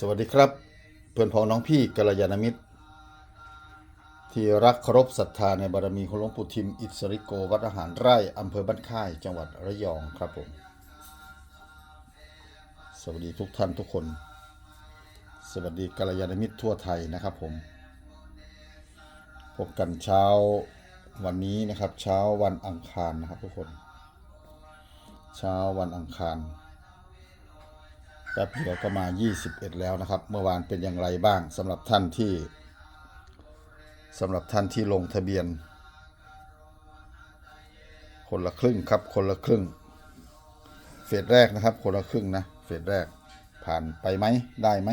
สวัสดีครับ เพื่อนพ้องน้องพี่กัลยาณมิตร ที่รักเคารพศรัทธาในบารมีของหลวงปู่ทิมอิสริโกวัดอาหารไร่อำเภอบ้านค่ายจังหวัดระยองครับผม สวัสดีทุกท่านทุกคน สวัสดีกัลยาณมิตรทั่วไทยนะครับผม พบกันเช้าวันนี้นะครับ เช้าวันอังคารนะครับทุกคน เช้าวันอังคาร แป๊บเดียวก็มา 21 แล้วนะครับ เมื่อวานเป็นอย่างไรบ้างสำหรับท่านที่สำหรับท่านที่ลงทะเบียน คนละครึ่งครับ คนละครึ่ง เฟสแรกนะครับ คนละครึ่งนะ เฟสแรกผ่านไปไหมได้ไหม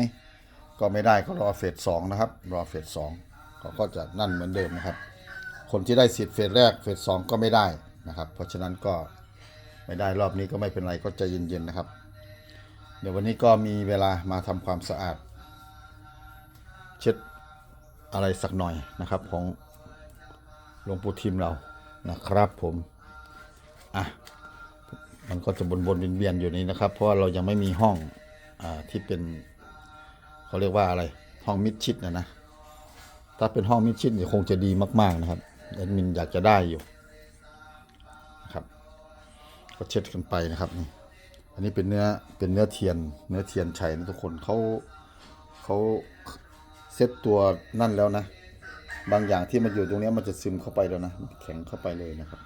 ก็ไม่ได้ก็รอเฟสสองนะครับ รอเฟสสองเขาก็จะนั่นเหมือนเดิมนะครับ คนที่ได้สิทธิ์เฟสแรกเฟสสองก็ไม่ได้นะครับ เพราะฉะนั้นก็ไม่ได้รอบนี้ก็ไม่เป็นไรก็ใจเย็นๆนะครับ เดี๋ยววันนี้ก็มีเวลามาทำความสะอาด เช็ดอะไรสักหน่อยนะครับของหลวงปู่ทิมเรานะครับผมอะมันก็จะบนบนๆเวียนๆอยู่นี้นะครับ เพราะว่าเรายังไม่มีห้องอ่าที่เป็นเขาเรียกว่าอะไรห้องมิดชิดนะนะถ้าเป็นห้องมิดชิดเนี่ยคงจะดีมากๆนะครับแอดมินอยากจะได้อยู่นะครับ ก็เช็ดกันไปนะครับนี่ อันนี้เป็นเนื้อเป็นเนื้อเทียน เนื้อเทียนชัยนะทุกคนเขาเขาเซตตัวนั่นแล้วนะ บางอย่างที่มันอยู่ตรงนี้มันจะซึมเข้าไปแล้วนะแข็งเข้าไปเลยนะครับ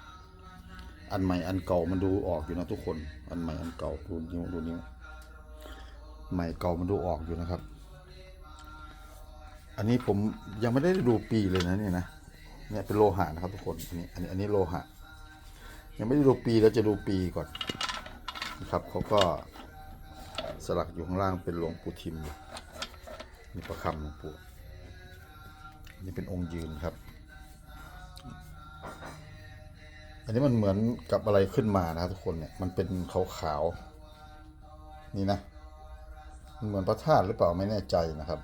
อันใหม่อันเก่ามันดูออกอยู่นะทุกคน อันใหม่อันเก่าดูนิ้วดูนิ้วใหม่เก่ามันดูออกอยู่นะครับ อันนี้ผมยังไม่ได้ดูปีเลยนะเนี่ยนะเนี่ยเป็นโลหะนะครับทุกคนอันนี้อันนี้อันนี้โลหะ ยังไม่ได้ดูปีแล้วจะดูปีก่อน นะครับเขาก็สลักอยู่ข้างล่างเป็นหลวงปู่ทิมนี่ประคำหลวงปู่นี่เป็นองค์ยืนครับ อันนี้มันเหมือนกับอะไรขึ้นมานะครับทุกคนเนี่ยมันเป็นขาวๆนี่นะมันเหมือนพระธาตุหรือเปล่าไม่แน่ใจนะครับ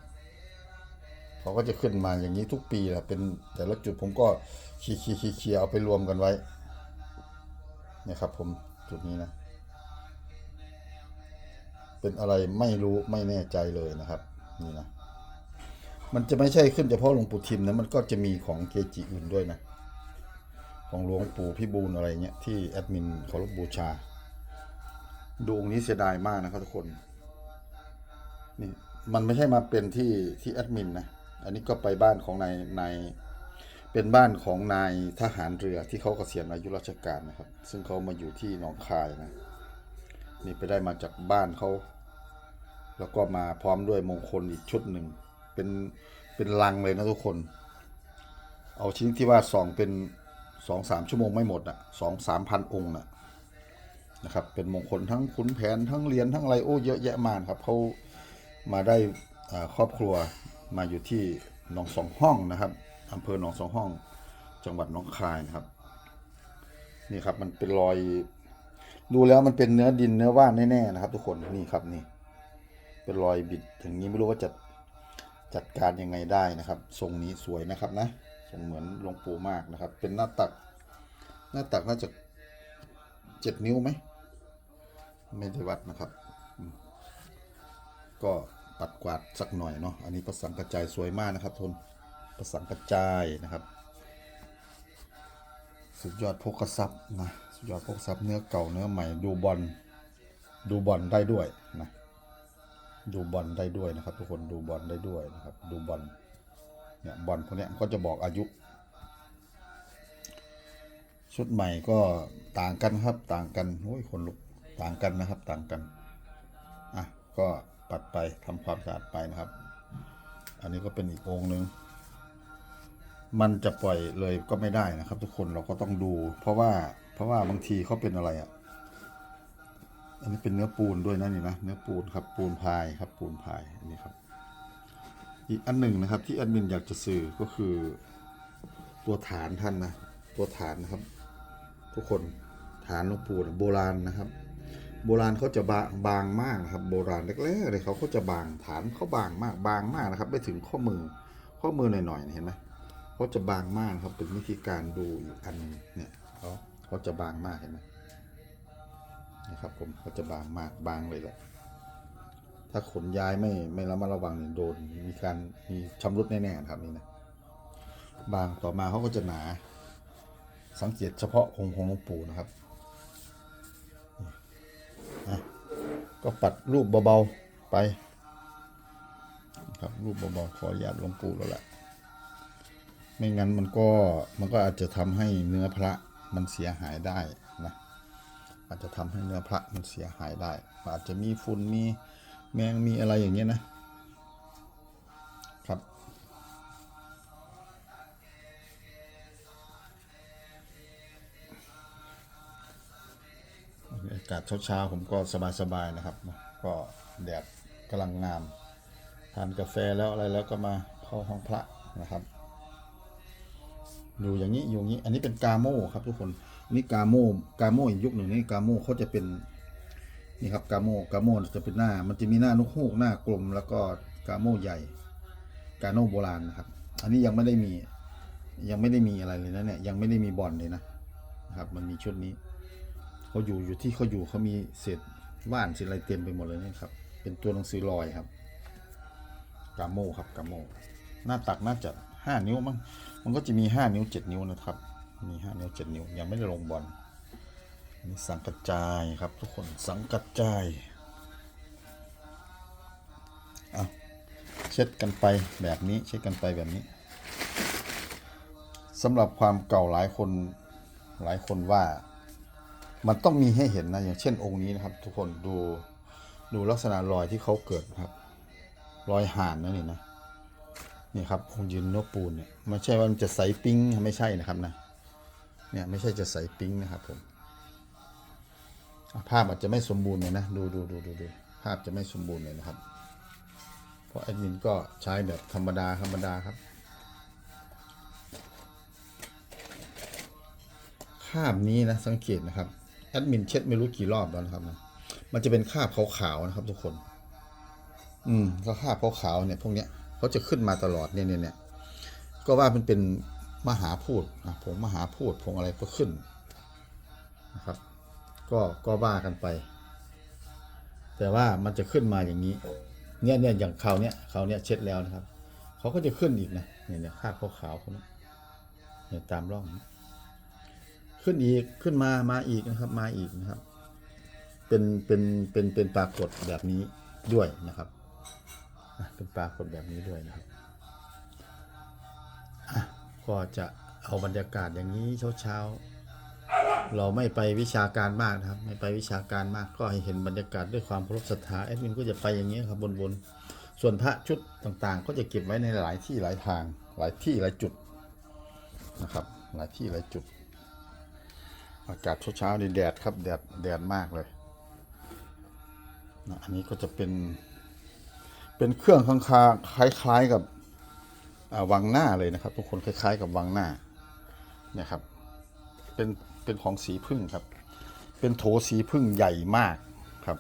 เขาก็จะขึ้นมาอย่างนี้ทุกปีแหละเป็นแต่ละจุดผมก็คีคีคีคีเอาไปรวมกันไว้เนี่ยครับผมจุดนี้นะ เป็นอะไรไม่รู้ไม่แน่ใจเลยนะครับ นี่นะ มันจะไม่ใช่ขึ้นเฉพาะหลวงปู่ทิมนะมันก็จะมีของเกจิอื่นด้วยนะ ของหลวงปู่พิบูลอะไรเงี้ยที่แอดมินเคารพบูชาดวงนี้เสียดายมากนะครับทุกคน นี่มันไม่ใช่มาเป็นที่ที่แอดมินนะ อันนี้ก็ไปบ้านของนายนายเป็นบ้านของนายทหารเรือที่เขาเกษียณอายุราชการนะครับ ซึ่งเขามาอยู่ที่หนองคายนะ นี่ไปได้มาจากบ้านเขา แล้วก็มาพร้อมด้วยมงคลอีกชุดหนึ่ง เป็นเป็นลังเลยนะทุกคน เอาชิ้นที่ว่าสองเป็นสองสามชั่วโมงไม่หมดอะสองสามพันองค์น่ะนะครับเป็นมงคลทั้งขุนแผนทั้งเหรียญทั้งอะไรโอ้เยอะแยะมากครับเขามาได้ครอบครัวมาอยู่ที่หนองสองห้องนะครับอำเภอหนองสองห้อง จังหวัดหนองคายนะครับ นี่ครับมันเป็นรอย ดูแล้วมันเป็นเนื้อดินเนื้อว่านแน่ๆนะครับ ทุกคนนี่ครับนี่ เป็นรอยบิดอย่างนี้ไม่รู้ว่าจะจัดการยังไงได้นะครับ ทรงนี้สวยนะครับนะทรงเหมือนหลวงปู่มากนะครับ เป็นหน้าตัก หน้าตักน่าจะเจ็ดนิ้วไหมไม่ได้วัดนะครับ ก็ปัดกวาดสักหน่อยเนาะอันนี้ประสังกระจายสวยมากนะครับทนประสังกระจายนะครับ สุดยอดพกทรัพย์นะ ยอดพกทรัพย์เนื้อเก่าเนื้อใหม่ดูบอลดูบอลได้ด้วยนะดูบอลได้ด้วยนะครับ ทุกคนดูบอลได้ด้วยนะครับ ดูบอลเนี่ยบอลพวกนี้ก็จะบอกอายุ ชุดใหม่ก็ต่างกันครับต่างกันโอ้ยคนลุกต่างกันนะครับต่างกันอะก็ปัดไปทำความสะอาดไปนะครับ อันนี้ก็เป็นอีกองค์หนึ่งมันจะปล่อยเลยก็ไม่ได้นะครับ ทุกคนเราก็ต้องดู เพราะว่า เพราะว่าบางทีเขาเป็นอะไรอะ่ะ อันนี้เป็นเนื้อปูนด้วยนะนี่นะเนื้อปูนครับปูนพายครับ ปูนพายอันนี้ครับ อีกอันหนึ่งนะครับ ที่แอดมินอยากจะสื่อก็คือ ตัวฐานท่านนะตัวฐานนะครับ ทุกคนฐานหลวงปู่นโบราณนะครับ โบราณเขาจะบางบางมากนะครับ โบราณแรกๆเลยเขาก็จะบางฐานเขาบางมากบางมากนะครับไม่ถึงข้อมือข้อมือหน่อยๆเห็นไหมเขาจะบางมากครับเป็นวิธีการดูอีกอันเนี่ยเขา เขาจะบางมากเห็นไหมนะครับผมเขาจะบางมากบางเลยแหละถ้าขนย้ายไม่ไม่ระมัดระวังเนี่ยโดนมีการมีชำรุดแน่ๆครับนี่นะบางต่อมาเขาก็จะหนา สังเกตเฉพาะองค์ของหลวงปู่นะครับอะก็ปัดรูปเบาๆไปนะครับรูปเบาๆขออนุญาตหลวงปู่แล้วแหละไม่งั้นมันก็มันก็อาจจะทำให้เนื้อพระ มันเสียหายได้นะอาจจะทำให้เนื้อพระมันเสียหายได้ อาจจะมีฝุ่นมีแมงมีอะไรอย่างเงี้ยนะครับ อากาศเช้าๆผมก็สบายๆนะครับ ก็แดดกำลังงามทานกาแฟแล้วอะไรแล้วก็มาเข้าห้องพระนะครับ อยู่อย่างนี้อยู่อย่างนี้ อันนี้เป็นกาโมครับทุกคนนนี้กาโมกาโมอีกยุคหนึ่งนี่กาโมเขาจะเป็นนี่ครับกาโมกาโมจะเป็นหน้า มันจะมีหน้านกฮูกหน้ากลมแล้วก็กาโมใหญ่กาโนโบราณนะครับ อันนี้ยังไม่ได้มียังไม่ได้มีอะไรเลยนะเนี่ยยังไม่ได้มีบอลเลยนะนะครับ มันมีชุดนี้เขาอยู่อยู่ที่เขาอยู่เขามีเศษว่านเศษอะไรเต็มไปหมดเลยนะครับ เป็นตัวหนังสือลอยครับกาโมครับกาโมหน้าตักน่าจะห้านิ้วมั้ง มันก็จะมีห้านิ้วเจ็ดนิ้วนะครับ มีห้านิ้วเจ็ดนิ้ว ยังไม่ได้ลงบอลนี่สังกัจจายครับทุกคนสังกัจจายเอาเช็ดกันไปแบบนี้เช็ดกันไปแบบนี้สำหรับความเก่าหลายคนหลายคนว่า มันต้องมีให้เห็นนะอย่างเช่นองค์นี้นะครับ ทุกคนดูดูลักษณะรอยที่เขาเกิดครับ รอยห่านนั่นนี่นะ นี่ครับองค์ยืนนกปูนเนี่ยไม่ใช่ว่ามันจะใสปิ้งไม่ใช่นะครับนะเนี่ยไม่ใช่จะใสปิ้งนะครับผมภาพอาจจะไม่สมบูรณ์เลยนะดูดูดูดูดูภาพจะไม่สมบูรณ์เลยนะครับ เพราะแอดมินก็ใช้แบบธรรมดาธรรมดาครับคาบนี้นะสังเกตนะครับแอดมินเช็ดไม่รู้กี่รอบแล้วนะครับนะมันจะเป็นคราบขาวๆนะครับทุกคน อืมก็คราบขาวๆเนี่ยพวกเนี้ย เขาจะขึ้นมาตลอดเนี่ยเนี่ยเนี่ยก็ว่ามันเป็นมหาพูดนะผงมหาพูดผงอะไรก็ขึ้นนะครับ ก็ก็ว่ากันไป แต่ว่ามันจะขึ้นมาอย่างนี้ เนี่ยเนี่ยอย่างเขาเนี่ยเขาเนี่ยเช็ดแล้วนะครับเขาก็จะขึ้นอีกนะเนี่ยเนี่ยคาบขาวๆพวกนี้เนี่ยตามร่องขึ้นอีกขึ้นมามาอีกนะครับ มาอีกนะครับ เป็นเป็นเป็นเป็นปรากฏแบบนี้ด้วยนะครับ เป็นปรากฏแบบนี้ด้วยนะครับก็จะเอาบรรยากาศอย่างนี้เช้าๆ เราไม่ไปวิชาการมากนะครับ ไม่ไปวิชาการมากก็ให้เห็นบรรยากาศด้วยความเคารพศรัทธาแอดมินก็จะไปอย่างนี้ครับบนๆ ส่วนพระชุดต่างๆ ก็จะเก็บไว้ในหลายที่หลายทาง หลายที่หลายจุดนะครับ หลายที่หลายจุด อากาศเช้าๆนี่แดดครับแดดแดดมากเลยนะอันนี้ก็จะเป็น เป็นเครื่องข้างคาคล้ายๆกับวังหน้าเลยนะครับ ทุกคนคล้าย ๆ กับวังหน้าเนี่ยครับ เป็นเป็นของสีพึ่งครับ เป็นโถสีพึ่งใหญ่มากครับ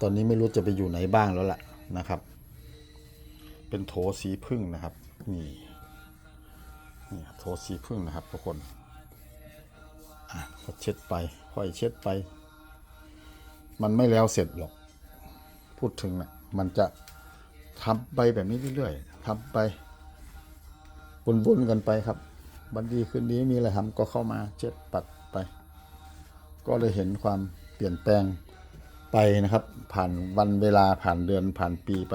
ตอนนี้ไม่รู้จะไปอยู่ไหนบ้างแล้วล่ะนะครับ เป็นโถสีพึ่งนะครับนี่นี่โถสีพึ่งนะครับทุกคนอะก็เช็ดไปค่อยเช็ดไป มันไม่แล้วเสร็จหรอก พูดถึงนะมันจะทำไปแบบนี้เรื่อยๆทำไปวนๆกันไปครับบันดีคืนนี้มีอะไรทำก็เข้ามาเช็ดปัดไป ก็เลยเห็นความเปลี่ยนแปลงไปนะครับ ผ่านวันเวลาผ่านเดือนผ่านปีไป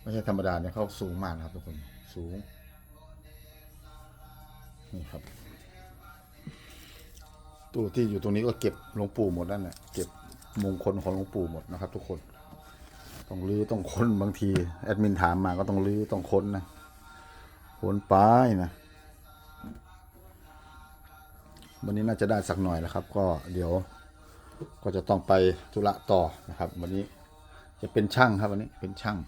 ไม่ใช่ธรรมดาเนี่ยเขาสูงมากนะครับทุกคนสูงนี่ครับตู้ที่อยู่ตรงนี้ก็เก็บหลวงปู่หมดนั่นแหละเก็บมงคลของหลวงปู่หมดนะครับ ทุกคน ต้องรื้อต้องค้นบางทีแอดมินถามมาก็ต้องรื้อต้องค้นนะค้นไปนะวันนี้น่าจะได้สักหน่อยแล้วครับ ก็เดี๋ยวก็จะต้องไปธุระต่อนะครับ วันนี้จะเป็นช่างครับวันนี้เป็นช่าง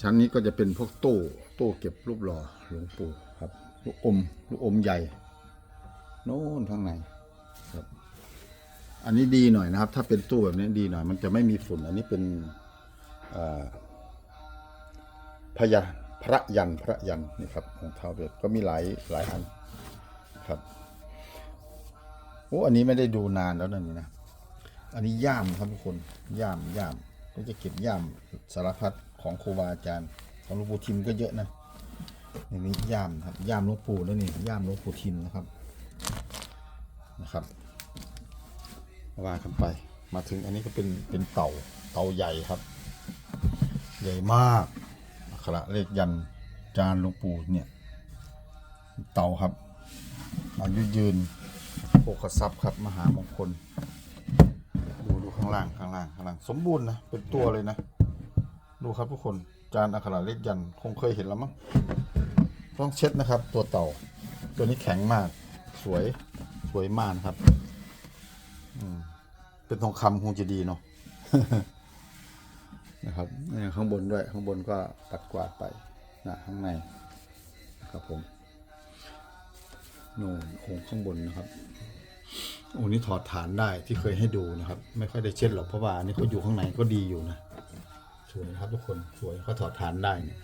ชั้นนี้ก็จะเป็นพวกตู้ตู้เก็บรูปหล่อหลวงปู่ครับลูกอมลูกอมใหญ่โน่นข้างในครับ อันนี้ดีหน่อยนะครับ ถ้าเป็นตู้แบบนี้ดีหน่อย มันจะไม่มีฝุ่น อันนี้เป็นพยันพระยันพระยันนี่ครับของเท้าเวทก็มีหลายหลายอันครับโอ้อันนี้ไม่ได้ดูนานแล้วนะนี่นะอันนี้ย่ามครับทุกคนย่ามย่ามก็จะเก็บย่ามสารพัดของครูบาอาจารย์ของหลวงปู่ทิมก็เยอะนะอันนี้ย่ามครับย่ามหลวงปู่แล้วนี่ย่ามหลวงปู่ทิมนะครับนะครับ ว่ากันไปมาถึงอันนี้ก็เป็นเป็นเต่าเต่าใหญ่ครับ ใหญ่มากอักขระเลขยันจานหลวงปู่เนี่ย เต่าครับอายุยืนโภคทรัพย์ครับมหามงคล ดูดูข้างล่างข้างล่างข้างล่าง สมบูรณ์นะเป็นตัวเลยนะ ดูครับทุกคนจานอักขระเลขยันคงเคยเห็นแล้วมั้งต้องเช็ดนะครับ ตัวเต่า ตัวนี้แข็งมากสวยสวยมากครับ เป็นทองคำคงจะดีเนาะนะครับเนี่ยข้างบนด้วยข้างบนก็ปัดกวาดไปนะข้างในนะครับผมโน่นองข้างบนนะครับองนี้ถอดฐานได้ที่เคยให้ดูนะครับ ไม่ค่อยได้เช็ดหรอกเพราะว่าอันนี้เขาอยู่ข้างในก็ดีอยู่นะสวยนะครับทุกคนสวยเขาถอดฐานได้เนี่ย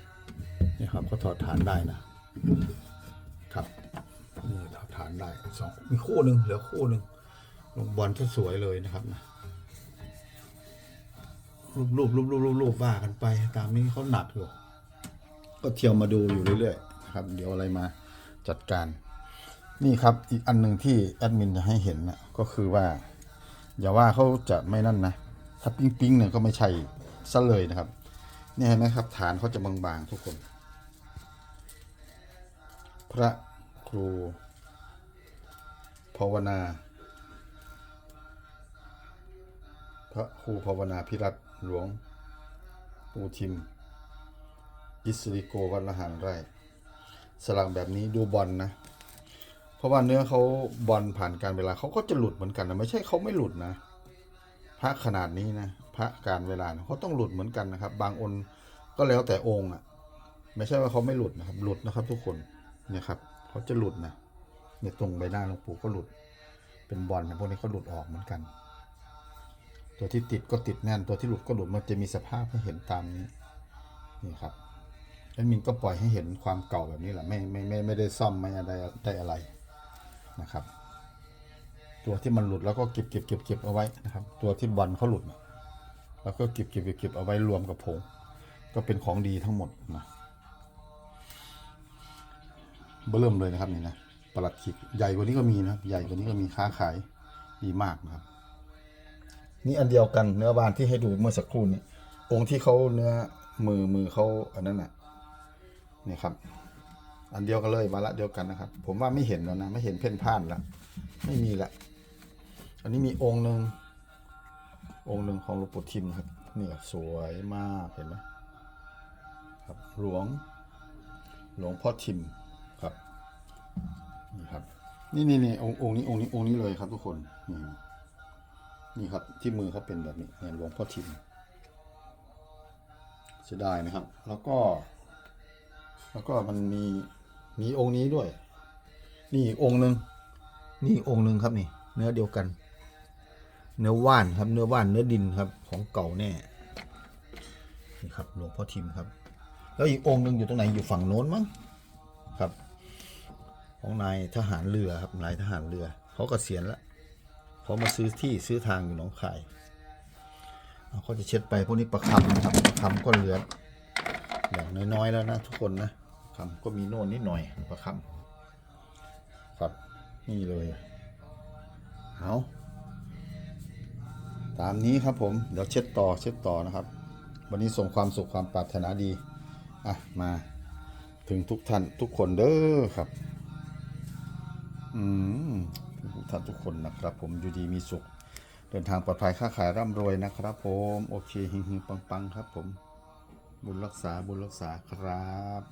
นี่ครับเขาถอดฐานได้นะครับนี่ถอดฐานได้สองมีคู่หนึ่งเหลือคู่หนึ่ง ลงบอลสวยเลยนะครับนะรูปรูปรูปรูปรูปรูปว่ากันไป ตามนี้เขาหนักอยู่ ก็เที่ยวมาดูอยู่เรื่อยๆนะครับ เดี๋ยวอะไรมาจัดการ นี่ครับอีกอันหนึ่งที่แอดมินจะให้เห็นนะก็คือว่า อย่าว่าเขาจะไม่นั่นนะ ถ้าปิ้งปิ้งๆเนี่ยก็ไม่ใช่ซะเลยนะครับนี่เห็นไหมครับ ฐานเขาจะบางๆทุกคน พระครูภาวนา พระครูภาวนาพิรัตหลวงปูทิม อิสริโกวัดละหารไร่ สลักแบบนี้ดูบอลนะ เพราะว่าเนื้อเขาบอลผ่านการเวลาเขาก็จะหลุดเหมือนกันนะไม่ใช่เขาไม่หลุดนะ พระขนาดนี้นะพระการเวลาเขาต้องหลุดเหมือนกันนะครับ บางองค์ก็แล้วแต่องค์อะ ไม่ใช่ว่าเขาไม่หลุดนะครับ หลุดนะครับ ทุกคนเนี่ยครับเขาจะหลุดนะเนี่ยตรงใบหน้าหลวงปู่ก็หลุด เป็นบอลนะพวกนี้เขาหลุดออกเหมือนกัน ตัวที่ติดก็ติดแน่น ตัวที่หลุดก็หลุดมันจะมีสภาพให้เห็นตามนี้นี่ครับแอดมินก็ปล่อยให้เห็นความเก่าแบบนี้แหละไม่ไม่ไม่ไม่ได้ซ่อมไม่ได้ได้อะไรนะครับ ตัวที่มันหลุดแล้วก็เก็บเก็บเก็บเก็บเอาไว้นะครับ ตัวที่บอลเขาหลุดแล้วก็เก็บเก็บเก็บเก็บเอาไว้รวมกับผงก็เป็นของดีทั้งหมดนะเบิ่มเลยนะครับนี่นะประหลัดขิกใหญ่กว่านี้ก็มีนะครับใหญ่กว่านี้ก็มีค้าขายดีมากนะครับ นี่อันเดียวกันเนื้อบานที่ให้ดูเมื่อสักครู่นี้องค์ที่เขาเนื้อมือมือเขาอันนั้นน่ะนี่ครับ อันเดียวกันเลยมาละเดียวกันนะครับ ผมว่าไม่เห็นแล้วนะ ไม่เห็นเพ่นพ่านแล้วไม่มีละอันนี้มีองค์หนึ่งองค์หนึ่งของหลวงปู่ทิมครับนี่สวยมากเห็นไหมครับหลวงหลวงพ่อทิมครับนี่ครับนี่นี่นี่องค์องค์นี้องค์นี้องค์นี้เลยครับทุกคนนี่ นี่ครับที่มือเขาเป็นแบบนี้เนี่ยหลวงพ่อทิมเสียดายนะครับ แล้วก็ แล้วก็มันมีมีองค์นี้ด้วย นี่องค์หนึ่งนี่อีกองค์หนึ่งครับนี่ เนื้อเดียวกัน เนื้อว่านครับ เนื้อว่านเนื้อดินครับ ของเก่าแน่นี่ครับหลวงพ่อทิมครับ แล้วอีกองค์หนึ่งอยู่ตรงไหนอยู่ฝั่งโน้นมั้งครับ ของนายทหารเรือครับนายทหารเรือเขาเกษียณแล้ว เขามาซื้อที่ซื้อทางอยู่หนองคายเอาเขาจะเช็ดไปพวกนี้ประคำนะครับประคำก็เหลืออย่างน้อยๆแล้วนะทุกคนนะคำก็มีโน่นนิดหน่อยประคำครับนี่เลยเอาตามนี้ครับผมเดี๋ยวเช็ดต่อเช็ดต่อนะครับ วันนี้ส่งความสุขความปรารถนาดีอะมาถึงทุกท่านทุกคนเด้อครับ อืม ท่านทุกคนนะครับ ผมอยู่ดีมีสุข เดินทางปลอดภัยค้าขายร่ำรวยนะครับ ผมโอเคฮิงฮิงปังปังครับ ผมบุญรักษาบุญรักษาครับ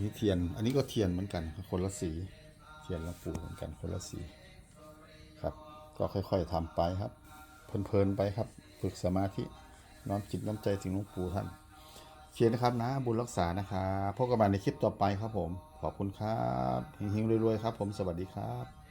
นี่เทียน อันนี้ก็เทียนเหมือนกันคนละสีเทียนหละปูเหมือนกันคนละสีครับ ก็ค่อยๆทำไปครับ เพลินๆไปครับ ฝึกสมาธิน้อมจิตน้อมใจถึงหลวงปู่ท่าน เขียนนะครับนะบุญรักษานะครับพบกันใหม่ในคลิปต่อไปครับผม ขอบคุณครับเฮงๆรวยๆครับผมสวัสดีครับ